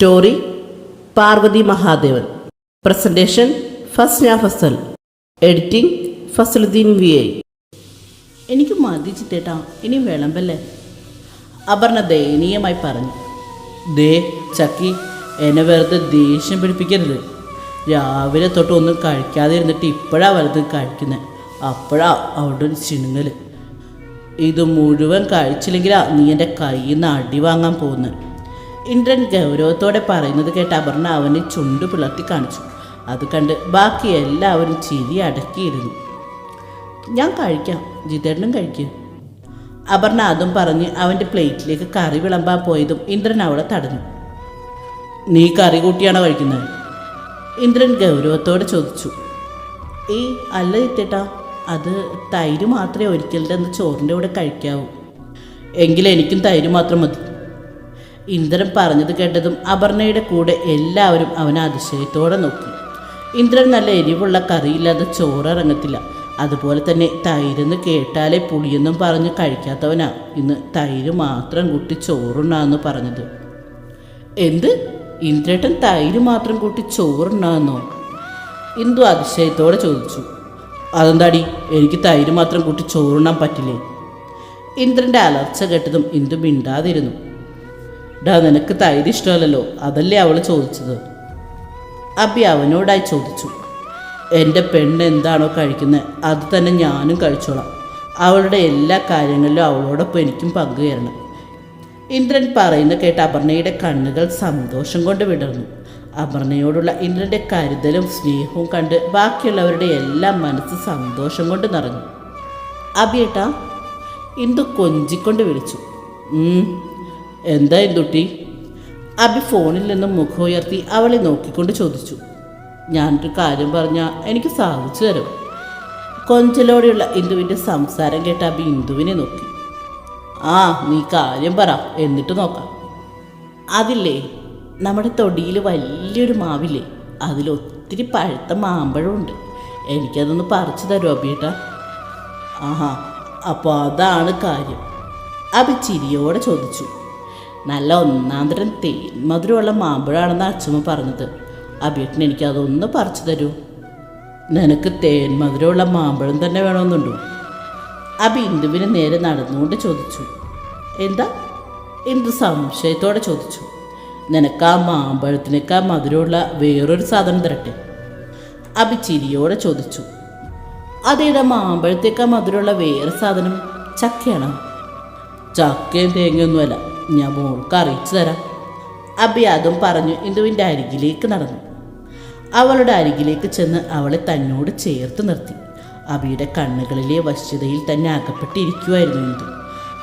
Story Parvathi Mahadevan. Presentation Fasna Fasal. Editing Fasaluddin V I. എനിക്ക് മതി ചിത്തേട്ടാ ഇനി വിളമ്പല്ലേ? അപർണ ദയനീയമായി പറഞ്ഞു. ദേ ചക്കി എന്നെ വെറുതെ ദേഷ്യം പിടിപ്പിക്കരുത്. രാവിലെ തൊട്ട് ഒന്നും കഴിക്കാതെ ഇരുന്നിട്ട് ഇപ്പോഴാ വലുത് കഴിക്കുന്നത് അപ്പോഴാ അവിടെ ഒരു ചിണുങ്ങൽ ഇത് മുഴുവൻ കഴിച്ചില്ലെങ്കിലാ നീ എന്റെ കയ്യിൽ നിന്ന് അടി വാങ്ങാൻ പോകുന്നത് ഇന്ദ്രൻ ഗൗരവത്തോടെ പറയുന്നത് കേട്ട് അപർണ അവനെ ചുണ്ടു പിളർത്തി കാണിച്ചു. അത് കണ്ട് ബാക്കി എല്ലാവരും ചിരി അടക്കിയിരുന്നു. ഞാൻ കഴിക്കാം. ജിതേട്ടനും കഴിക്കുക അപർണ അതും പറഞ്ഞ് അവന്റെ പ്ലേറ്റിലേക്ക് കറി വിളമ്പാൻ പോയതും ഇന്ദ്രൻ അവളെ തടഞ്ഞു. നീ കറി കൂട്ടിയാണോ കഴിക്കുന്നത്? ഇന്ദ്രൻ ഗൗരവത്തോടെ ചോദിച്ചു. ഏയ് അല്ല ഇത്തേട്ടാ അത് തൈര് മാത്രമേ ഒരിക്കലും അന്ന് ചോറിന്റെ കൂടെ കഴിക്കാവൂ. എങ്കിൽ എനിക്കും തൈര് മാത്രം മതി. ഇന്ദ്രൻ പറഞ്ഞത് കേട്ടതും അപർണയുടെ കൂടെ എല്ലാവരും അവനെ അതിശയത്തോടെ നോക്കി. ഇന്ദ്രൻ നല്ല എരിവുള്ള കറിയില്ലാതെ ചോറിറങ്ങത്തില്ല. അതുപോലെ തന്നെ തൈരെന്ന് കേട്ടാലേ പുളിയെന്നും പറഞ്ഞ് കഴിക്കാത്തവനാ. ഇന്ന് തൈര് മാത്രം കൂട്ടി ചോറുണ്ണാന്ന് പറഞ്ഞത്. എന്ത്? ഇന്ദ്രേട്ടൻ തൈര് മാത്രം കൂട്ടി ചോറുണ്ണാന്നോ? ഇന്ദു അതിശയത്തോടെ ചോദിച്ചു. അതെന്താടി? എനിക്ക് തൈര് മാത്രം കൂട്ടി ചോറുണ്ണാൻ പറ്റില്ലേ? ഇന്ദ്രന്റെ അലർച്ച കേട്ടതും ഇന്ദു മിണ്ടാതിരുന്നു. ഡാ നിനക്ക് തൈര് ഇഷ്ടമല്ലല്ലോ. അതല്ലേ അവൾ ചോദിച്ചത്. അബി അവനോടായി ചോദിച്ചു. എന്റെ പെണ്ണ് എന്താണോ കഴിക്കുന്നത് അത് തന്നെ ഞാനും കഴിച്ചോളാം. അവളുടെ എല്ലാ കാര്യങ്ങളിലും അവളോടൊപ്പം എനിക്കും പങ്കുചേരണം ഇന്ദ്രൻ പറയുന്ന കേട്ട് അപർണയുടെ കണ്ണുകൾ സന്തോഷം കൊണ്ട് വിടർന്നു. അപർണയോടുള്ള ഇന്ദ്രന്റെ കരുതലും സ്നേഹവും കണ്ട് ബാക്കിയുള്ളവരുടെ എല്ലാം മനസ്സ് സന്തോഷം കൊണ്ട് നിറഞ്ഞു. അബിയേട്ടാ ഇന്ദു കൊഞ്ചിക്കൊണ്ട് വിളിച്ചു. "ഉം, എന്താ ഇന്ദുട്ടി അബി ഫോണിൽ നിന്നും മുഖം ഉയർത്തി അവളെ നോക്കിക്കൊണ്ട് ചോദിച്ചു. ഞാനൊരു കാര്യം പറഞ്ഞാൽ എനിക്ക് സാധിച്ചു തരും. കൊഞ്ചലോടെയുള്ള ഇന്ദുവിന്റെ സംസാരം കേട്ട അബി ഇന്ദുവിനെ നോക്കി. ആ നീ കാര്യം പറ എന്നിട്ട് നോക്കാം. അതില്ലേ നമ്മുടെ തൊടിയിൽ വലിയൊരു മാവില്ലേ അതിലൊത്തിരി പഴുത്ത മാമ്പഴമുണ്ട്. എനിക്കതൊന്ന് പറിച്ചു തരുമോ അബിയേട്ടാ. ആഹാ അപ്പോൾ അതാണ് കാര്യം. അബി ചിരിയോടെ ചോദിച്ചു. നല്ല ഒന്നാം തരം തേൻ മധുരമുള്ള മാമ്പഴമാണെന്ന് അച്ഛമ്മ പറഞ്ഞത്. അബിയേട്ടന് എനിക്ക് അതൊന്ന് പറിച്ചു തരൂ. നിനക്ക് തേൻ മധുരമുള്ള മാമ്പഴം തന്നെ വേണമെന്നുണ്ടോ? ആ ഇന്ദുവിന് നേരെ നടന്നുകൊണ്ട് ചോദിച്ചു. എന്താ? എന്ത് സംശയത്തോടെ ചോദിച്ചു. നിനക്ക് ആ മാമ്പഴത്തിനേക്കാൾ മധുരമുള്ള വേറൊരു സാധനം തരട്ടെ? അബി ചിരിയോടെ ചോദിച്ചു. അതേതാ മാമ്പഴത്തേക്കാ മധുരമുള്ള വേറെ സാധനം? ചക്കയാണ്? ചക്കയും തേങ്ങയൊന്നുമല്ല. ഞാൻ മോൾക്ക് അറിയിച്ചു തരാം. അബി അതും പറഞ്ഞു ഇന്ദുവിന്റെ അരികിലേക്ക് നടന്നു. അവളുടെ അരികിലേക്ക് ചെന്ന് അവളെ തന്നോട് ചേർത്ത് നിർത്തി. അബിയുടെ കണ്ണുകളിലെ വശ്യതയിൽ തന്നെ അകപ്പെട്ടിരിക്കുമായിരുന്നു ഇന്ദു.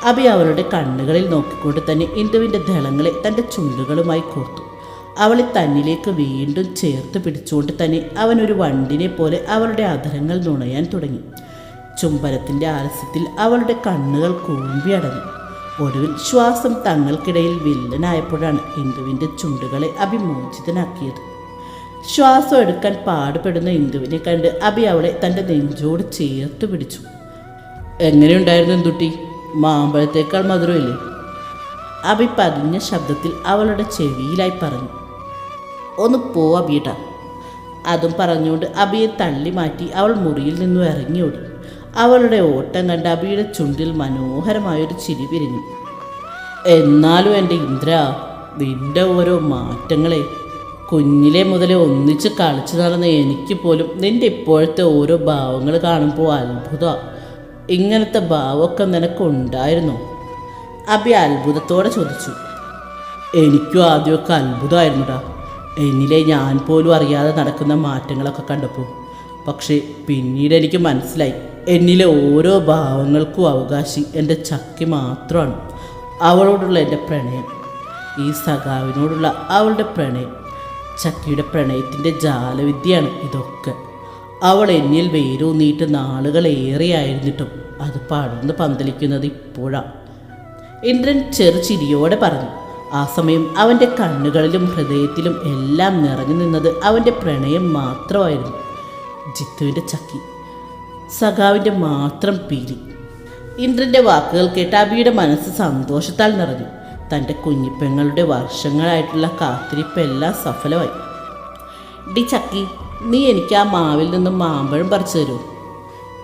അബി അവളുടെ കണ്ണുകളിൽ നോക്കിക്കൊണ്ട് തന്നെ ഇന്ദുവിന്റെ ദളങ്ങളെ തന്റെ ചുണ്ടുകളുമായി കോർത്തു. അവളെ തന്നിലേക്ക് വീണ്ടും ചേർത്ത് പിടിച്ചുകൊണ്ട് തന്നെ അവനൊരു വണ്ടിനെ പോലെ അവളുടെ അധരങ്ങൾ നുണയാൻ തുടങ്ങി. ചുംബനത്തിന്റെ ആലസ്യത്തിൽ അവളുടെ കണ്ണുകൾ കൂമ്പി അടഞ്ഞു. ഒടുവിൽ ശ്വാസം തങ്ങൾക്കിടയിൽ വില്ലനായപ്പോഴാണ് ഇന്ദുവിന്റെ ചുണ്ടുകളെ അഭിമോചിതനാക്കിയത്. ശ്വാസം എടുക്കാൻ പാടുപെടുന്ന ഇന്ദുവിനെ കണ്ട് അബി അവളെ തന്റെ നെഞ്ചോട് ചേർത്ത് പിടിച്ചു. എങ്ങനെയുണ്ടായിരുന്നു എന്തുട്ടി? മാമ്പഴത്തേക്കാൾ മധുരമില്ലേ? അബി പതിഞ്ഞ ശബ്ദത്തിൽ അവളുടെ ചെവിയിലായി പറഞ്ഞു. ഒന്ന് പോ അബിയേട്ടാ അതും പറഞ്ഞുകൊണ്ട് അബിയെ തള്ളി മാറ്റി അവൾ മുറിയിൽ നിന്നും ഇറങ്ങിയോടി. അവളുടെ ഓട്ടം കണ്ട് അബിയുടെ ചുണ്ടിൽ മനോഹരമായൊരു ചിരി പിരിഞ്ഞു എന്നാലും എന്റെ ഇന്ദ്ര നിന്റെ ഓരോ മാറ്റങ്ങളെ കുഞ്ഞിലെ മുതലേ ഒന്നിച്ച് കളിച്ചു നടന്ന എനിക്ക് പോലും നിന്റെ ഇപ്പോഴത്തെ ഓരോ ഭാവങ്ങൾ കാണുമ്പോൾ അത്ഭുതമാണ് ഇങ്ങനത്തെ ഭാവമൊക്കെ നിനക്കുണ്ടായിരുന്നു അബി അത്ഭുതത്തോടെ ചോദിച്ചു. എനിക്കും ആദ്യമൊക്കെ അത്ഭുതമായിരുന്നുടാ എന്നിലെ ഞാൻ പോലും അറിയാതെ നടക്കുന്ന മാറ്റങ്ങളൊക്കെ കണ്ടപ്പോൾ പക്ഷേ പിന്നീട് എനിക്ക് മനസ്സിലായി. എന്നിലെ ഓരോ ഭാവങ്ങൾക്കും അവകാശി എന്റെ ചക്കി മാത്രമാണ്. അവളോടുള്ള എന്റെ പ്രണയം ഈ സഖാവിനോടുള്ള അവളുടെ പ്രണയം ചക്കിയുടെ പ്രണയത്തിന്റെ ജാലവിദ്യയാണ് ഇതൊക്കെ. അവൾ എന്നിൽ വേരൂന്നിയിട്ട് നാളുകളേറെയായിരുന്നിട്ടും അത് പടർന്ന് പന്തലിക്കുന്നത് ഇപ്പോഴാണ് ഇന്ദ്രൻ ചെറുചിരിയോടെ പറഞ്ഞു ആ സമയം അവന്റെ കണ്ണുകളിലും ഹൃദയത്തിലും എല്ലാം നിറഞ്ഞു നിന്നത് അവന്റെ പ്രണയം മാത്രമായിരുന്നു. ജിത്തുവിന്റെ ചക്കി സഖാവിന്റെ മാത്രം പീലി ഇന്ദ്രന്റെ വാക്കുകൾ കേട്ട് അബിയുടെ മനസ്സ് സന്തോഷത്താൽ നിറഞ്ഞു. തന്റെ കുഞ്ഞിപ്പെങ്ങളുടെ വർഷങ്ങളായിട്ടുള്ള കാത്തിരിപ്പെല്ലാം സഫലമായി. ഡി ചക്കി നീ എനിക്ക് ആ മാവിൽ നിന്ന് മാമ്പഴം പറിച്ചു തരൂ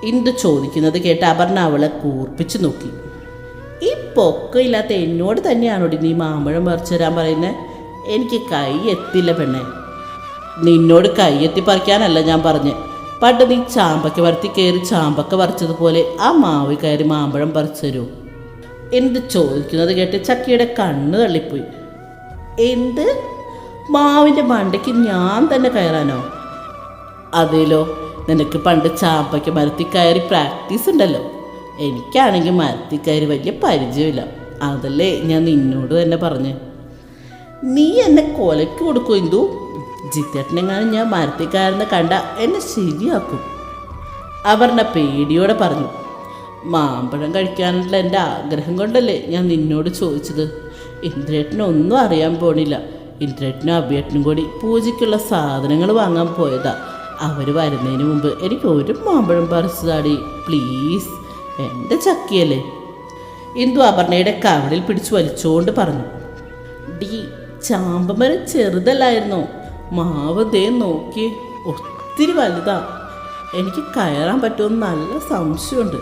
ഇന്ദു ചോദിക്കുന്നത് കേട്ട് അപർണ അവളെ കൂർപ്പിച്ചു നോക്കി. ഈ പൊക്കമില്ലാത്ത എന്നോട് തന്നെയാണോടി നീ മാമ്പഴം പറിച്ചു തരാൻ പറയുന്നത് എനിക്ക് കൈ എത്തില്ല പെണ്ണെ. നിന്നോട് കൈയെത്തി പറിക്കാനല്ല ഞാൻ പറഞ്ഞ്. പണ്ട് നീ ചാമ്പക്ക വരത്തി കയറി ചാമ്പക്ക പറിച്ചതുപോലെ ആ മാവ് കയറി മാമ്പഴം പറിച്ചു തരൂ എന്ത് ചോദിക്കുന്നത് കേട്ട് ചക്കിയുടെ കണ്ണ് തള്ളിപ്പോയി. എന്ത്? മാവിന്റെ മണ്ടയ്ക്ക് ഞാൻ തന്നെ കയറാനോ? അതേലോ നിനക്ക് പണ്ട് ചാമ്പയ്ക്ക് മരത്തിൽ കയറി പ്രാക്ടീസ് ഉണ്ടല്ലോ. എനിക്കാണെങ്കിൽ മരത്തിൽ കയറി വലിയ പരിചയമില്ല. അതല്ലേ ഞാൻ നിന്നോട് തന്നെ പറഞ്ഞ്. നീ എന്നെ കൊലയ്ക്ക് കൊടുക്കും എന്തു ജിത്തേട്ടനെങ്ങാനും ഞാൻ മരത്തിക്കാരനെ കണ്ട എന്നെ ശരിയാക്കും. അപർണ പേടിയോടെ പറഞ്ഞു മാമ്പഴം കഴിക്കാനുള്ള എന്റെ ആഗ്രഹം കൊണ്ടല്ലേ ഞാൻ നിന്നോട് ചോദിച്ചത്? ഇന്ദ്രേട്ടനൊന്നും അറിയാൻ പോണില്ല. ഇന്ദ്രേട്ടനും അഭിയേട്ടനും കൂടി പൂജയ്ക്കുള്ള സാധനങ്ങൾ വാങ്ങാൻ പോയതാ. അവർ വരുന്നതിന് മുമ്പ് എനിക്ക് ഒരു മാമ്പഴം പറിച്ചതാടി പ്ലീസ്. എന്റെ ചക്കിയല്ലേ? ഇന്ദു അപർണയുടെ കവളിൽ പിടിച്ചു വലിച്ചുകൊണ്ട് പറഞ്ഞു ഡി ചാമ്പമരം ചെറുതല്ലായിരുന്നോ? മാവ് ദേ നോക്കി. ഒത്തിരി വലുതാ. എനിക്ക് കയറാൻ പറ്റുമെന്ന് നല്ല സംശയമുണ്ട്.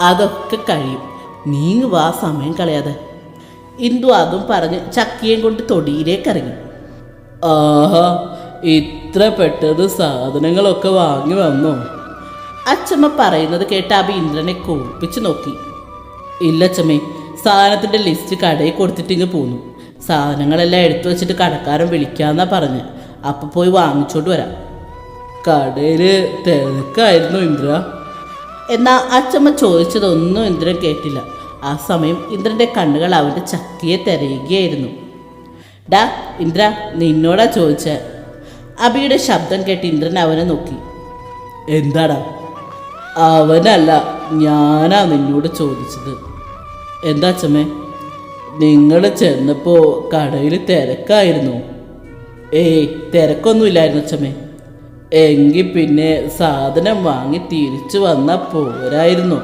അതൊക്കെ കഴിയും. നീങ്ങ് വാ സമയം കളയാതെ. ഇന്ദു അതും പറഞ്ഞ് ചക്കിയും കൊണ്ട് തൊടിയിലേക്ക് ഇറങ്ങി. ആഹാ ഇത്ര പെട്ടത് സാധനങ്ങളൊക്കെ വാങ്ങി വന്നോ? അച്ചമ്മ പറയുന്നത് കേട്ട് അബി ഇന്ദ്രനെ കോപ്പിച്ച് നോക്കി. ഇല്ല അച്ചമ്മേ സാധനത്തിന്റെ ലിസ്റ്റ് കടയിൽ കൊടുത്തിട്ട് ഇങ്ങ് പോന്നു. സാധനങ്ങളെല്ലാം എടുത്തു വെച്ചിട്ട് കടക്കാരൻ വിളിക്കാന്നാ പറഞ്ഞ്. അപ്പം പോയി വാങ്ങിച്ചോണ്ട് വരാം. കടയിൽ തിരക്കായിരുന്നു ഇന്ദ്ര. എന്നാ അച്ചമ്മ ചോദിച്ചതൊന്നും ഇന്ദ്രൻ കേട്ടില്ല. ആ സമയം ഇന്ദ്രന്റെ കണ്ണുകൾ അവന്റെ ചക്കിയെ തിരയുകയായിരുന്നു. ഡാ ഇന്ദ്ര നിന്നോടാ ചോദിച്ച. അബിയുടെ ശബ്ദം കേട്ട് ഇന്ദ്രൻ അവനെ നോക്കി. എന്താടാ? അവനല്ല ഞാനാ നിന്നോട് ചോദിച്ചത്. എന്താ അച്ഛമ്മേ? നിങ്ങൾ ചെന്നപ്പോൾ കടയിൽ തിരക്കായിരുന്നു. ഏയ് തിരക്കൊന്നുമില്ലായിരുന്നു അച്ഛമ്മേ. എങ്കിൽ പിന്നെ സാധനം വാങ്ങി തിരിച്ചു വന്നാൽ പോരായിരുന്നു.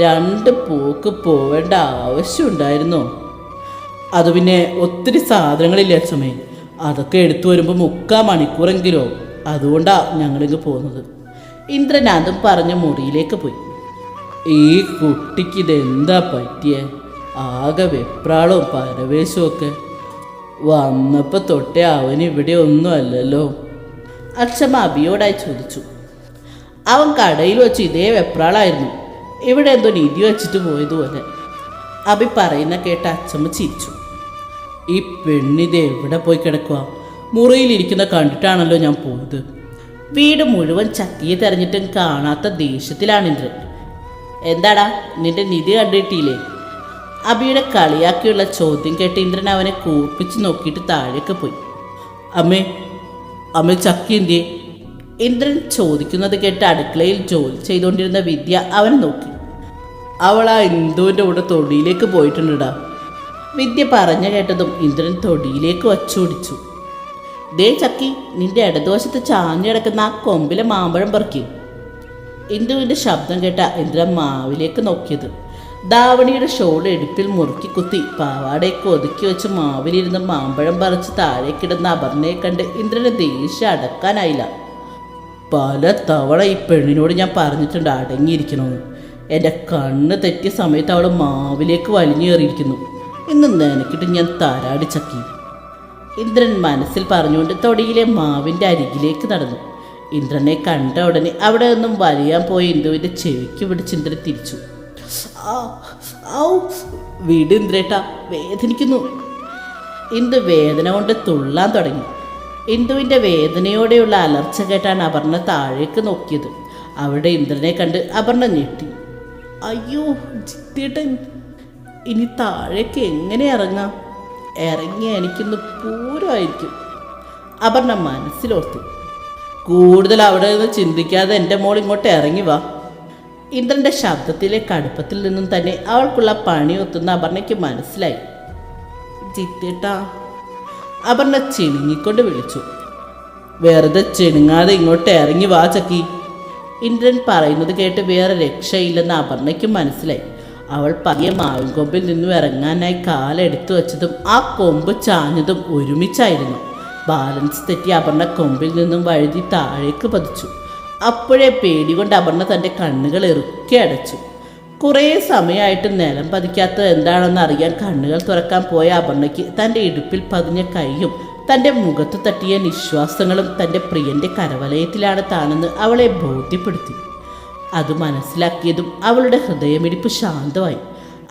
രണ്ട് പൂക്ക് പോവേണ്ട ആവശ്യമുണ്ടായിരുന്നോ. അത് പിന്നെ ഒത്തിരി സാധനങ്ങളില്ല അച്ഛമ്മേ. അതൊക്കെ എടുത്തു വരുമ്പോൾ മുക്കാൽ മണിക്കൂറെങ്കിലോ അതുകൊണ്ടാണ് ഞങ്ങളിങ്ങ് പോകുന്നത് ഇന്ദ്രൻ അതും പറഞ്ഞ് മുറിയിലേക്ക് പോയി. ഈ കുട്ടിക്ക് ഇതെന്താ പറ്റിയേ? ആകെ വെപ്രാളവും പരവേശവും ഒക്കെ. വന്നപ്പോൾ തൊട്ടേ അവൻ ഇവിടെ ഒന്നുമല്ലല്ലോ അച്ഛമ്മ അബിയോടായി ചോദിച്ചു. അവൻ കടയിൽ വെച്ച് ഇതേ വെപ്രാളായിരുന്നു. ഇവിടെ എന്തോ നിധി വെച്ചിട്ട് പോയതുപോലെ. അബി പറയുന്ന കേട്ട അച്ഛമ്മ ചിരിച്ചു. ഈ പെണ്ണിത് എവിടെ പോയി കിടക്കുക മുറിയിലിരിക്കുന്ന കണ്ടിട്ടാണല്ലോ ഞാൻ പോയത്. വീട് മുഴുവൻ ചക്കിയെ തെരഞ്ഞിട്ടും കാണാത്ത ദേഷ്യത്തിലാണ് എന്താടാ നിന്റെ നിധി കണ്ടിട്ടില്ലേ? അബിയുടെ കളിയാക്കിയുള്ള ചോദ്യം കേട്ട് ഇന്ദ്രൻ അവനെ കൂർപ്പിച്ച് നോക്കിയിട്ട് താഴേക്ക് പോയി. അമ്മേ അമ്മ ചക്കി ഇന്ദ്രൻ ചോദിക്കുന്നത് കേട്ട് അടുക്കളയിൽ ജോലി ചെയ്തുകൊണ്ടിരുന്ന വിദ്യ അവനെ നോക്കി. അവൾ ആ ഇന്ദുവിന്റെ കൂടെ തൊടിയിലേക്ക് പോയിട്ടുണ്ടടാ. വിദ്യ പറഞ്ഞു കേട്ടതും ഇന്ദ്രൻ തൊടിയിലേക്ക് വച്ചോടിച്ചു. ദേ ചക്കി നിന്റെ ഇടതുവശത്ത് ചാഞ്ഞു കിടക്കുന്ന ആ കൊമ്പിലെ മാമ്പഴം പറിക്കും. ഇന്ദുവിന്റെ ശബ്ദം കേട്ട ഇന്ദ്രൻ മാവിലേക്ക് നോക്കിയത്. ദാവണിയുടെ ഷോൾ എടുപ്പിൽ മുറുക്കി കുത്തി പാവാടയൊക്കെ ഒതുക്കി വെച്ച് മാവിലിരുന്ന് മാമ്പഴം പറിച്ച് താഴേക്കിടുന്ന അപർണയെ കണ്ട് ഇന്ദ്രന് ദേഷ്യം അടക്കാനായില്ല. പല തവണ ഈ പെണ്ണിനോട് ഞാൻ പറഞ്ഞിട്ടുണ്ട് അടങ്ങിയിരിക്കണമെന്ന് എന്റെ കണ്ണ് തെറ്റിയ സമയത്ത് അവൾ മാവിലേക്ക് വലിഞ്ഞു കയറിയിരിക്കുന്നു ഇന്ന് നനക്കിട്ട് ഞാൻ താരാടി ചക്കി. ഇന്ദ്രൻ മനസ്സിൽ പറഞ്ഞുകൊണ്ട് തൊടിയിലെ മാവിന്റെ അരികിലേക്ക് നടന്നു. ഇന്ദ്രനെ കണ്ട ഉടനെ അവിടെ നിന്നും വലിയാൻ പോയ ഇന്ദുവിന്റെ ചെവിക്ക് പിടിച്ച് ഇന്ദ്രൻ തിരിച്ചു. ഔ, വിട് ഇന്ദ്രേട്ട വേദനിക്കുന്നു. ഇന്ദു വേദന കൊണ്ട് തുള്ളാൻ തുടങ്ങി. ഇന്ദുവിന്റെ വേദനയോടെയുള്ള അലർച്ച കേട്ടാണ് അപർണ താഴേക്ക് നോക്കിയത്. അവിടെ ഇന്ദ്രനെ കണ്ട് അപർണ ഞെട്ടി. അയ്യോ ജിത്തേട്ടൻ ഇനി താഴേക്ക് എങ്ങനെ ഇറങ്ങാം? ഇറങ്ങി എനിക്കിന്ന് പൂരമായിരിക്കും. അപർണ മനസ്സിലോർത്തു. കൂടുതൽ അവിടെ നിന്ന് ചിന്തിക്കാതെ എന്റെ മോൾ ഇങ്ങോട്ട് ഇറങ്ങി വാ. ഇന്ദ്രന്റെ ശബ്ദത്തിലെ കടുപ്പത്തിൽ നിന്നും തന്നെ അവൾക്കുള്ള പണി ഒത്തുന്ന അപർണയ്ക്ക് മനസ്സിലായി. ജിത്തേട്ടാ അപർണ ചിണുങ്ങിക്കൊണ്ട് വിളിച്ചു. വെറുതെ ചിണുങ്ങാതെ ഇങ്ങോട്ട് ഇറങ്ങി വാ ചക്കി. ഇന്ദ്രൻ പറയുന്നത് കേട്ട് വേറെ രക്ഷയില്ലെന്ന് അപർണയ്ക്ക് മനസ്സിലായി. അവൾ പതിയെ മാവിൻകൊമ്പിൽ നിന്നും ഇറങ്ങാനായി കാലെടുത്തു വെച്ചതും ആ കൊമ്പ് ചാഞ്ഞതും ഒരുമിച്ചായിരുന്നു. ബാലൻസ് തെറ്റി അപർണ കൊമ്പിൽ നിന്നും വഴുതി താഴേക്ക് പതിച്ചു. അപ്പോഴേ പേടി കൊണ്ട് അപർണ തന്റെ കണ്ണുകൾ ഇറുക്കി അടച്ചു. കുറേ സമയമായിട്ട് നിലം പതിക്കാത്തത് എന്താണെന്ന് അറിയാൻ കണ്ണുകൾ തുറക്കാൻ പോയ അപർണയ്ക്ക് തന്റെ ഇടുപ്പിൽ പതിഞ്ഞ കൈയും തന്റെ മുഖത്ത് തട്ടിയ നിശ്വാസങ്ങളും തന്റെ പ്രിയന്റെ കരവലയത്തിലാണ് താനെന്ന് അവളെ ബോധ്യപ്പെടുത്തി. അത് മനസ്സിലാക്കിയതും അവളുടെ ഹൃദയമിടിപ്പ് ശാന്തമായി.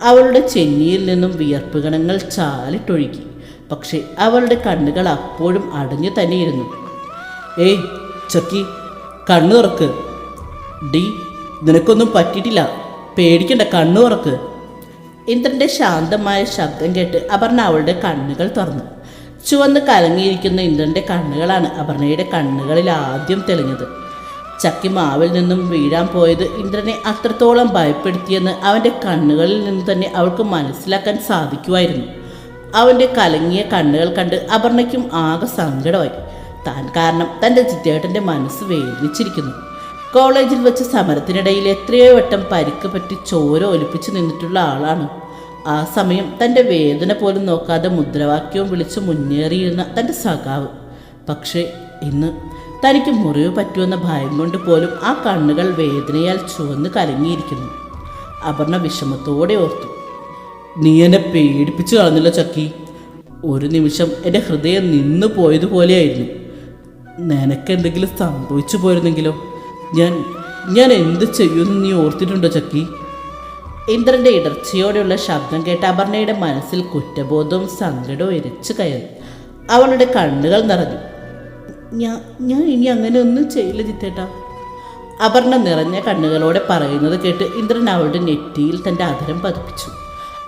അവളുടെ ചെന്നിയിൽ നിന്നും വിയർപ്പ് ഗണങ്ങൾ ചാലിട്ടൊഴുകി. പക്ഷേ അവളുടെ കണ്ണുകൾ അപ്പോഴും അടഞ്ഞു തന്നെയിരുന്നു. ഏയ് ചക്കി. കണ്ണു തുറക്ക്. ഡി നിനക്കൊന്നും പറ്റിയിട്ടില്ല. പേടിക്കണ്ട കണ്ണു തുറക്ക്. ഇന്ദ്രന്റെ ശാന്തമായ ശബ്ദം കേട്ട് അപർണ അവളുടെ കണ്ണുകൾ തുറന്നു. ചുവന്ന് കലങ്ങിയിരിക്കുന്ന ഇന്ദ്രന്റെ കണ്ണുകളാണ് അപർണയുടെ കണ്ണുകളിൽ ആദ്യം തെളിഞ്ഞത്. ചക്കി മാവിൽ നിന്നും വീഴാൻ പോയത് ഇന്ദ്രനെ അത്രത്തോളം ഭയപ്പെടുത്തിയെന്ന് അവന്റെ കണ്ണുകളിൽ നിന്ന് തന്നെ അവൾക്ക് മനസ്സിലാക്കാൻ സാധിക്കുമായിരുന്നു. അവന്റെ കലങ്ങിയ കണ്ണുകൾ കണ്ട് അപർണയ്ക്കും ആകെ സങ്കടമായി. താൻ കാരണം തന്റെ ചിറ്റേട്ടന്റെ മനസ്സ് വേദനിച്ചിരിക്കുന്നു. കോളേജിൽ വെച്ച് സമരത്തിനിടയിൽ എത്രയോ വട്ടം പരിക്ക് പറ്റി ചോര ഒലിപ്പിച്ച് നിന്നിട്ടുള്ള ആളാണ്. ആ സമയം തന്റെ വേദന പോലും നോക്കാതെ മുദ്രാവാക്യവും വിളിച്ച് മുന്നേറിയിരുന്ന തന്റെ സഖാവ്. പക്ഷേ ഇന്ന് തനിക്ക് മുറിവ് പറ്റുമെന്ന ഭയം കൊണ്ട് പോലും ആ കണ്ണുകൾ വേദനയാൽ ചുവന്ന് കലങ്ങിയിരിക്കുന്നു. അപർണ വിഷമത്തോടെ ഓർത്തു. നീ എന്നെ പേടിപ്പിച്ചു കളഞ്ഞില്ല ചക്കി. ഒരു നിമിഷം എന്റെ ഹൃദയം നിന്നു പോയതുപോലെയായിരുന്നു. നിനക്കെന്തെങ്കിലും സംഭവിച്ചു പോയിരുന്നെങ്കിലോ? ഞാൻ ഞാൻ എന്ത് ചെയ്യുമെന്ന് നീ ഓർത്തിട്ടുണ്ടോ ചക്കി? ഇന്ദ്രന്റെ ഇടർച്ചയോടെയുള്ള ശബ്ദം കേട്ട അപർണയുടെ മനസ്സിൽ കുറ്റബോധവും സങ്കടവും ഇരച്ചു കയറി. അവളുടെ കണ്ണുകൾ നിറഞ്ഞു. ഞാൻ ഞാൻ ഇനി അങ്ങനെ ഒന്നും ചെയ്യില്ല ജിത്തേട്ടാ അപർണ നിറഞ്ഞ കണ്ണുകളോടെ പറയുന്നത് കേട്ട് ഇന്ദ്രൻ അവളുടെ നെറ്റിയിൽ തന്റെ അധരം പതിപ്പിച്ചു.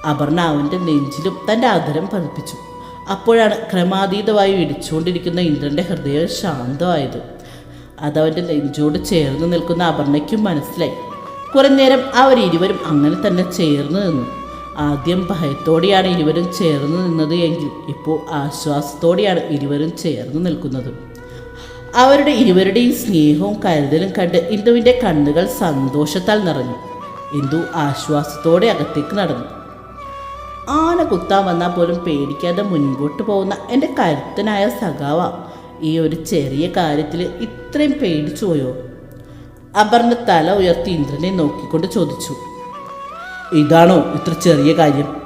അപർണ അവന്റെ നെഞ്ചിലും തന്റെ അധരം പതിപ്പിച്ചു. അപ്പോഴാണ് ക്രമാതീതമായി ഇടിച്ചുകൊണ്ടിരിക്കുന്ന ഇന്ദ്രന്റെ ഹൃദയം ശാന്തമായത്. അതവന്റെ നെഞ്ചോട് ചേർന്ന് നിൽക്കുന്ന അപർണയ്ക്കും മനസ്സിലായി. കുറേ നേരം അവരിരുവരും അങ്ങനെ തന്നെ ചേർന്ന് നിന്നു. ആദ്യം ഭയത്തോടെയാണ് ഇരുവരും ചേർന്ന് നിന്നത് എങ്കിൽ ഇപ്പോൾ ആശ്വാസത്തോടെയാണ് ഇരുവരും ചേർന്ന് നിൽക്കുന്നത്. അവരുടെ ഇരുവരുടെയും സ്നേഹവും കരുതലും കണ്ട് ഇന്ദുവിന്റെ കണ്ണുകൾ സന്തോഷത്താൽ നിറഞ്ഞു. ഇന്ദു ആശ്വാസത്തോടെ അകത്തേക്ക് നടന്നു. ആന കുത്താൻ വന്നാൽ പോലും പേടിക്കാതെ മുൻപോട്ട് പോകുന്ന എന്റെ കരുത്തനായ സഖാവ ഈ ഒരു ചെറിയ കാര്യത്തിൽ ഇത്രയും പേടിച്ചു പോയോ? അപർണ തല ഉയർത്തി ഇന്ദ്രനെ നോക്കിക്കൊണ്ട് ചോദിച്ചു. ഇതാണോ ഇത്ര ചെറിയ കാര്യം?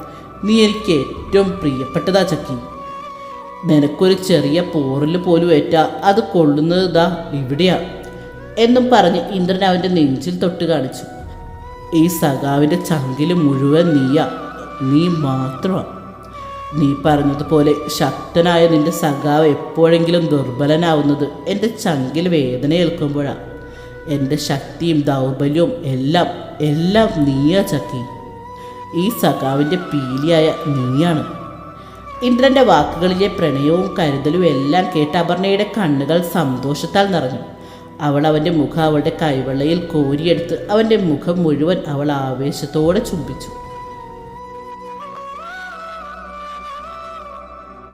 നീ എനിക്ക് ഏറ്റവും പ്രിയപ്പെട്ടതാ ചക്കി. നിനക്കൊരു ചെറിയ പോറിൽ പോലും ഏറ്റാ അത് കൊള്ളുന്നത് ഇതാ ഇവിടെയാ എന്നും പറഞ്ഞ് ഇന്ദ്രൻ അവന്റെ നെഞ്ചിൽ തൊട്ട് കാണിച്ചു. ഈ സഖാവിന്റെ ചങ്കിൽ മുഴുവൻ നീയാ. നീ മാത്രമാണ് നീ പറഞ്ഞതുപോലെ ശക്തനായ നിന്റെ സഖാവ് എപ്പോഴെങ്കിലും ദുർബലനാവുന്നത് എന്റെ ചങ്കിൽ വേദന ഏൽക്കുമ്പോഴാണ് എന്റെ ശക്തിയും ദൗർബല്യവും എല്ലാം എല്ലാം നീയാ ചക്കി. ഈ സഖാവിന്റെ പീലിയായ നീയാണ്. ഇന്ദ്രന്റെ വാക്കുകളിലെ പ്രണയവും കരുതലും എല്ലാം കേട്ട് അപർണയുടെ കണ്ണുകൾ സന്തോഷത്താൽ നിറഞ്ഞു. അവൾ അവന്റെ മുഖം അവളുടെ കൈവെള്ളയിൽ കോരിയെടുത്ത് അവന്റെ മുഖം മുഴുവൻ അവൾ ആവേശത്തോടെ ചുംബിച്ചു.